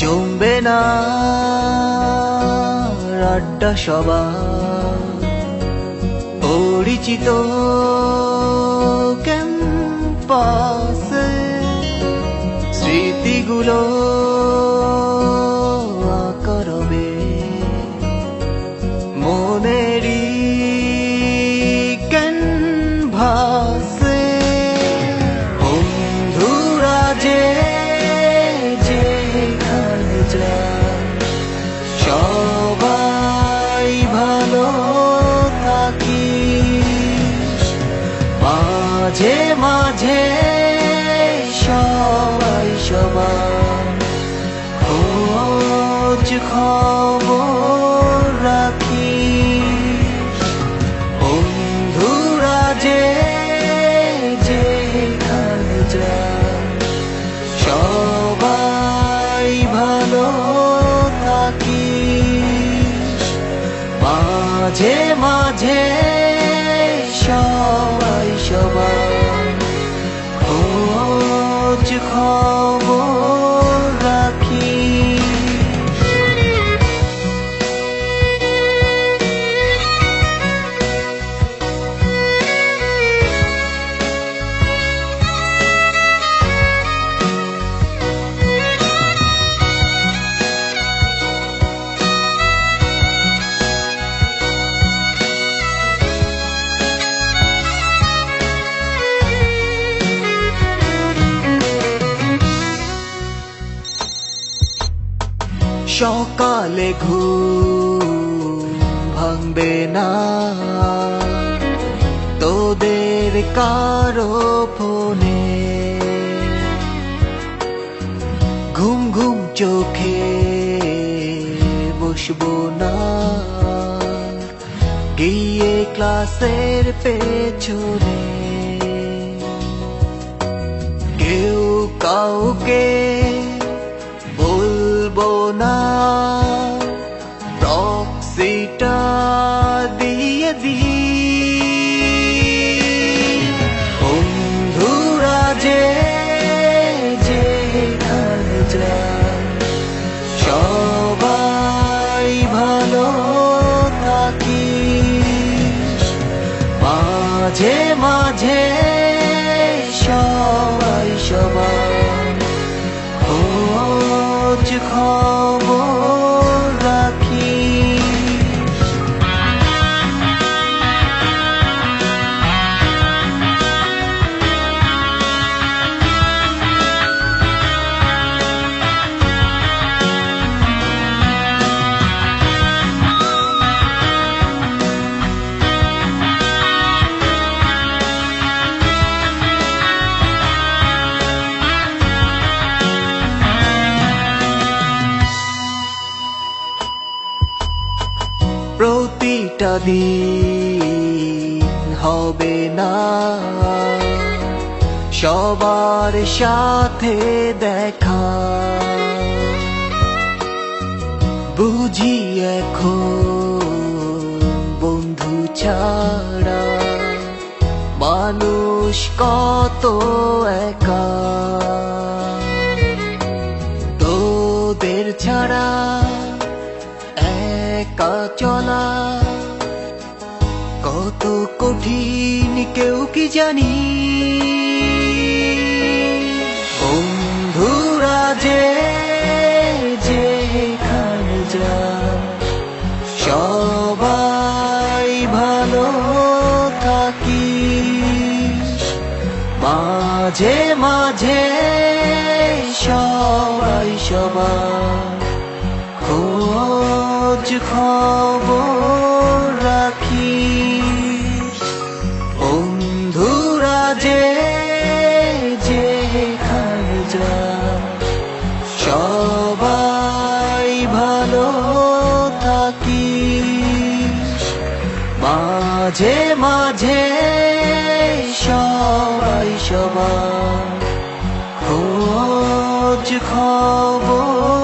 জমবে না। আড্ডা সবা পরিচিত ক্যাম্পাসে স্মৃতিগুলো সবাই ভালো থাকি মাঝে মাঝে সবাই সবাই খোঁজ খবর ভালো থাকি মাঝে মাঝে সবাই সকালে ঘুম ভাঙবে না। তোদের কারও ফোনে ঘুম ঘুম চোখে বসবো না। গিয়ে ক্লাসের পেছনে কেউ কাউকে প্রক্সিটা দিয়ে দি বন্ধুরা যে যেখানে সবাই ভালো থাকি মাঝে মাঝে প্রতিটা দিন হবে না। সবার সাথে দেখা। বুঝি এখন বন্ধু ছাড়া মানুষ কত একা। তোদের ছাড়া একা চলা। কত কঠিন কেউ কি জানি। বন্ধুরা যে যেখানে যায়, সবাই ভালো থাকি মাঝে মাঝে সবাই সবাই খোঁজ খবর রাখি বন্ধুরা যে যেখানে সবাই ভালো থাকি মাঝে মাঝে সবাই সবাই খোঁজ খবর